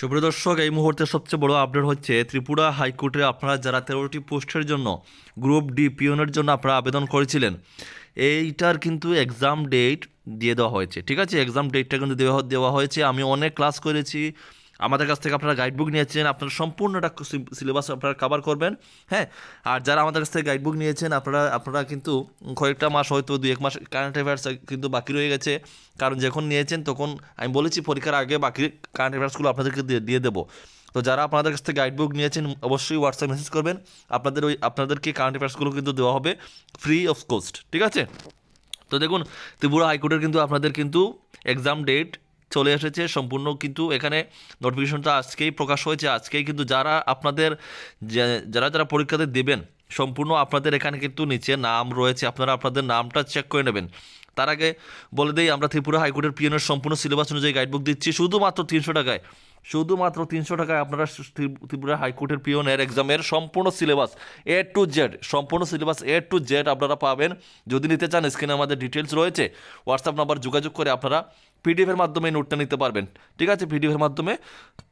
সুপ্রিয় দর্শক, এই মুহূর্তে সবচেয়ে বড় আপডেট হচ্ছে ত্রিপুরা হাইকোর্টে আপনারা যারা তেরোটি পোস্টের জন্য গ্রুপ ডি পিওনের জন্য আপনারা আবেদন করেছিলেন, এইটার কিন্তু এক্সাম ডেট দিয়ে দেওয়া হয়েছে। ঠিক আছে? এক্সাম ডেটটা কিন্তু দেওয়া দেওয়া হয়েছে। আমি অনেক ক্লাস করেছি আমাদের কাছ থেকে আপনারা গাইডবুক নিয়েছেন, আপনারা সম্পূর্ণটা সিলেবাস আপনারা কভার করবেন হ্যাঁ? আর যারা আমাদের কাছ থেকে গাইডবুক নিয়েছেন, আপনারা আপনারা কিন্তু কয়েকটা মাস হয়তো দুই এক মাস কারেন্ট অ্যাফেয়ার্স কিন্তু বাকি রয়ে গেছে। কারণ যখন নিয়েছেন, তখন আমি বলেছি পরীক্ষার আগে বাকি কারেন্ট অ্যাফেয়ার্সগুলো আপনাদেরকে দিয়ে দিয়ে দেবো। তো যারা আপনাদের কাছ থেকে গাইডবুক নিয়েছেন, অবশ্যই হোয়াটসঅ্যাপ মেসেজ করবেন। আপনাদের ওই, আপনাদেরকে কারেন্ট অ্যাফেয়ার্সগুলো কিন্তু দেওয়া হবে ফ্রি অফ কস্ট ঠিক আছে? তো দেখুন, ত্রিপুরা হাইকোর্টের কিন্তু আপনাদের কিন্তু এক্সাম ডেট চলে এসেছে সম্পূর্ণ কিন্তু এখানে নোটিফিকেশনটা আজকেই প্রকাশ হয়েছে। আজকেই কিন্তু যারা আপনাদের যারা যারা পরীক্ষাতে দেবেন, সম্পূর্ণ আপনাদের এখানে কিন্তু নিচে নাম রয়েছে। আপনারা আপনাদের নামটা চেক করে নেবেন। তার আগে বলে দিই, আমরা ত্রিপুরা হাইকোর্টের পিএনের সম্পূর্ণ সিলেবাস অনুযায়ী গাইডবুক দিচ্ছি। শুধুমাত্র তিনশো টাকায়, শুধুমাত্র তিনশো টাকায় আপনারা ত্রিপুরা হাইকোর্টের পিওনের এক্সামের সম্পূর্ণ সিলেবাস এ টু জেড সম্পূর্ণ সিলেবাস এ টু জেড আপনারা পাবেন। যদি নিতে চান স্ক্রিনে আমাদের ডিটেলস রয়েছে। হোয়াটসঅ্যাপ নাম্বার যোগাযোগ করে আপনারা পিডিএফের মাধ্যমে নোটটা নিতে পারবেন। ঠিক আছে? পিডিএফের মাধ্যমে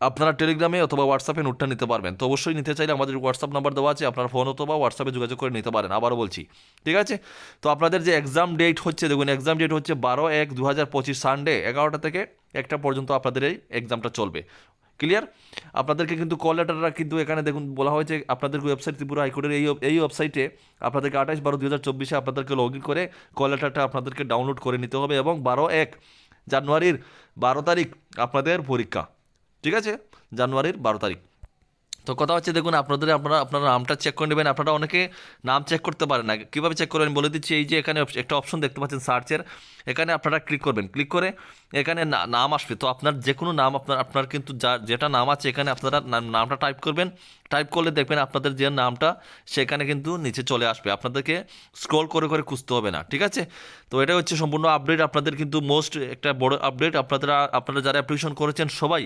আপনারা টেলিগ্রামে অথবা হোয়াটসঅ্যাপে নোটটা নিতে পারবেন। তো অবশ্যই নিতে চাইলে আমাদের হোয়াটসঅ্যাপ নাম্বার দেওয়া আছে, আপনার ফোন অথবা হোয়াটসঅ্যাপে যোগাযোগ করে নিতে পারেন। আবারও বলছি। ঠিক আছে? তো আপনাদের যে এক্সাম ডেট হচ্ছে, দেখুন এক্সাম ডেট হচ্ছে বারো এক দু হাজার পঁচিশ সানডে এগারোটা থেকে একটা পর্যন্ত আপনাদের এই এক্সামটা চলবে। ক্লিয়ার আপনাদেরকে কিন্তু কল লেটাররা কিন্তু এখানে দেখুন, বলা হয়েছে আপনাদের ওয়েবসাইট ত্রিপুরা হাইকোর্টের এই এই ওয়েবসাইটে আপনাদেরকে আঠাশ বারো দু হাজার চব্বিশে আপনাদেরকে লগ ইন করে কল লেটারটা আপনাদেরকে ডাউনলোড করে নিতে হবে এবং বারো এক জানুয়ারির বারো তারিখ আপনাদের পরীক্ষা ঠিক আছে? জানুয়ারির বারো তারিখ। তো কথা হচ্ছে, দেখুন, আপনাদের, আপনারা আপনারা নামটা চেক করে নেবেন। আপনারা অনেকে নাম চেক করতে পারেন না। কীভাবে চেক করবেন? বলে দিচ্ছি, এই যে এখানে একটা অপশন দেখতে পাচ্ছেন সার্চের এখানে আপনারা ক্লিক করবেন। ক্লিক করে এখানে নাম আসবে। তো আপনার যে কোনো নাম, আপনার আপনার কিন্তু যা, যেটা নাম আছে, এখানে আপনারা নামটা টাইপ করবেন। টাইপ করলে দেখবেন আপনাদের যে নামটা, সেখানে কিন্তু নিচে চলে আসবে। আপনাদেরকে স্ক্রল করে করে খুঁজতে হবে না, ঠিক আছে? তো এটা হচ্ছে সম্পূর্ণ আপডেট আপনাদের কিন্তু মোস্ট একটা বড় আপডেট আপনারা আপনারা যারা অ্যাপ্লিকেশন করেছেন সবাই,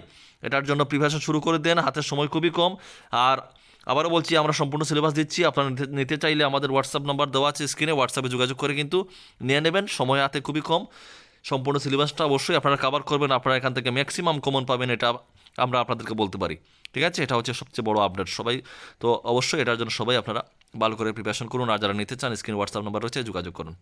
এটার জন্য প্রিপারেশন শুরু করে দেন। হাতের সময় খুবই কম। আর আবারও বলছি, আমরা সম্পূর্ণ সিলেবাস দিচ্ছি। আপনারা নিতে- চাইলে আমাদের হোয়াটসঅ্যাপ নাম্বার দেওয়া আছে স্ক্রিনে হোয়াটসঅ্যাপে যোগাযোগ করে কিন্তু নিয়ে নেবেন। সময় হাতে খুবই কম। সম্পূর্ণ সিলেবাসটা অবশ্যই আপনারা কভার করবেন। আপনারা এখান থেকে ম্যাক্সিমাম কমন পাবেন, এটা আমরা আপনাদেরকে বলতে পারি। ঠিক আছে? এটা হচ্ছে সবচেয়ে বড় আপডেট সবাই। তো অবশ্যই এটার জন্য সবাই আপনারা ভালো করে প্রিপারেশন করুন। আর যারা নিতে চান স্ক্রিন হোয়াটসঅ্যাপ নাম্বার রয়েছে, যোগাযোগ করুন।